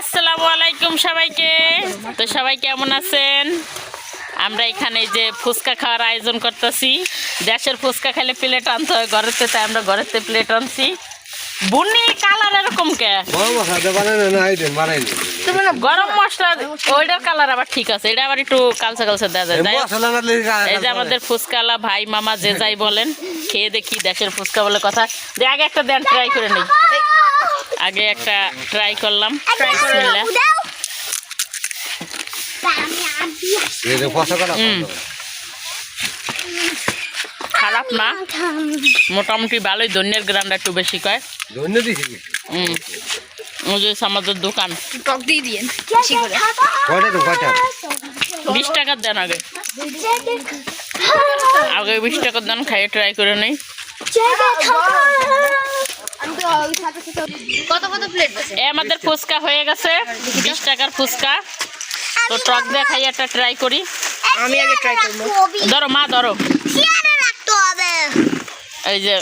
আসসালামু আলাইকুম সবাইকে। তো সবাই কেমন আছেন? আমরা এখানে যে ফুচকা খাওয়ার আয়োজন করতেছি দেশের ফুচকা খেলে প্লেট আনতে হয় ঘরেতে তাই আমরা ঘরেতে প্লেট আনছি। বুনি কালার এরকম কে? গরম মশলা ওইটার কালার আবার ঠিক আছে এটা আবার একটু কালচা কালচা দেওয়া যায়। এই যে আমাদের ফুচকালা ভাই মামা যে যাই বলেন খেয়ে দেখি দেশের ফুচকা বলে কথা। যে আগে একটা দেন ট্রাই করে নিই। আগে একটা ট্রাই করলাম। করা হুম। খারাপ না। মোটামুটি ভালোই ধন্যের গ্রামটা একটু বেশি কয়। হুম। ওই আমাদের দোকান। টক দিয়ে দিয়েন বিশ টাকার দেন আগে। আগে বিশ টাকার দেন খাইয়ে ট্রাই করে নেই। কত কত প্লেট এ আমাদের ফুচকা হয়ে গেছে বিশ টাকার ফুচকা। তো টক দেখাই একটা ট্রাই করি। আমি আগে ট্রাই করব। ধরো মা ধরো। এই যে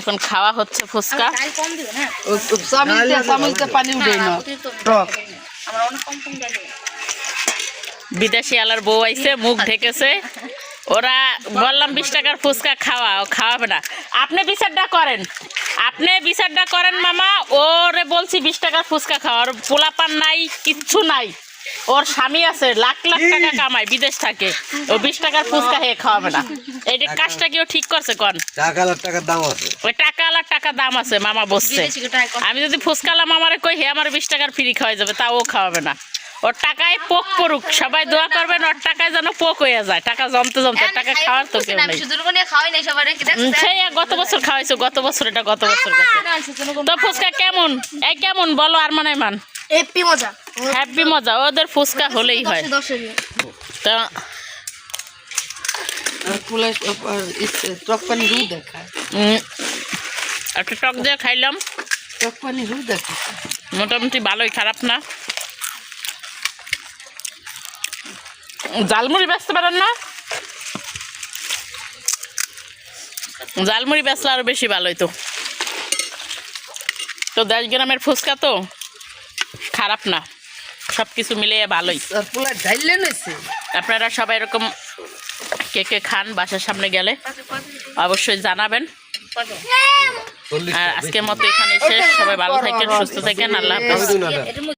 এখন খাওয়া হচ্ছে ফুচকা। হ্যাঁ সামিলতে সামিলতে পানি উঠে না। টক। আমরা অনেক কম কম দেবো বিদেশি আলার বউ আইছে মুখ ঢেকেছে। ওরা বললাম বিশ টাকার ফুচকা খাওয়া ও খাওয়াবে না। আপনি বিচারটা করেন। আপনি বিচারটা করেন মামা ওরে বলছি বিশ টাকার ফুচকা খাওয়া ওর পোলাপান নাই কিচ্ছু নাই। ওর স্বামী আছে লাখ লাখ টাকা কামায় বিদেশ থাকে। ও বিশ টাকার ফুচকা খেয়ে খাওয়াবে না। এই কাজটা কেউ ঠিক করছে কন? টাকা লাখ টাকার দাম আছে। ওই টাকা দাম আছে মামা বসছে। আমি যদি ফুচকালা মামারে কই হে আমার বিশ টাকার ফ্রি খাওয়া যাবে তাও ও খাওয়াবে না। ওর টাকায় পোক পড়ুক সবাই দোয়া করবেন ওর টাকায় যেন পোক হয়ে যায় টাকা জমতে জমতে টাকা খাওয়ার তো কেউ নেই। সেই গত বছর খাওয়াইছো গত বছর এটা গত বছর তো ফুচকা কেমন? এই কেমন বলো আর মানে মান এপি মজা। হ্যাপি মজা ওদের ফুচকা হলেই হয়। তো টক পানি রু দেখায়। একটা টক দিয়ে খাইলাম। টক পানি রু দেখায়। মোটামুটি ভালোই খারাপ না। জালমুড়ি বেচতে পারেন না? জালমুড়ি বেচলে আরও বেশি ভালোই তো তো দশ গ্রামের ফুচকা তো খারাপ না সব কিছু মিলিয়ে ভালোই। আপনারা সবাই এরকম কে কে খান বাসার সামনে গেলে অবশ্যই জানাবেন। আর আজকের মতো এখানে শেষ সবাই ভালো থাকেন সুস্থ থাকেন আল্লাহ হাফেজ।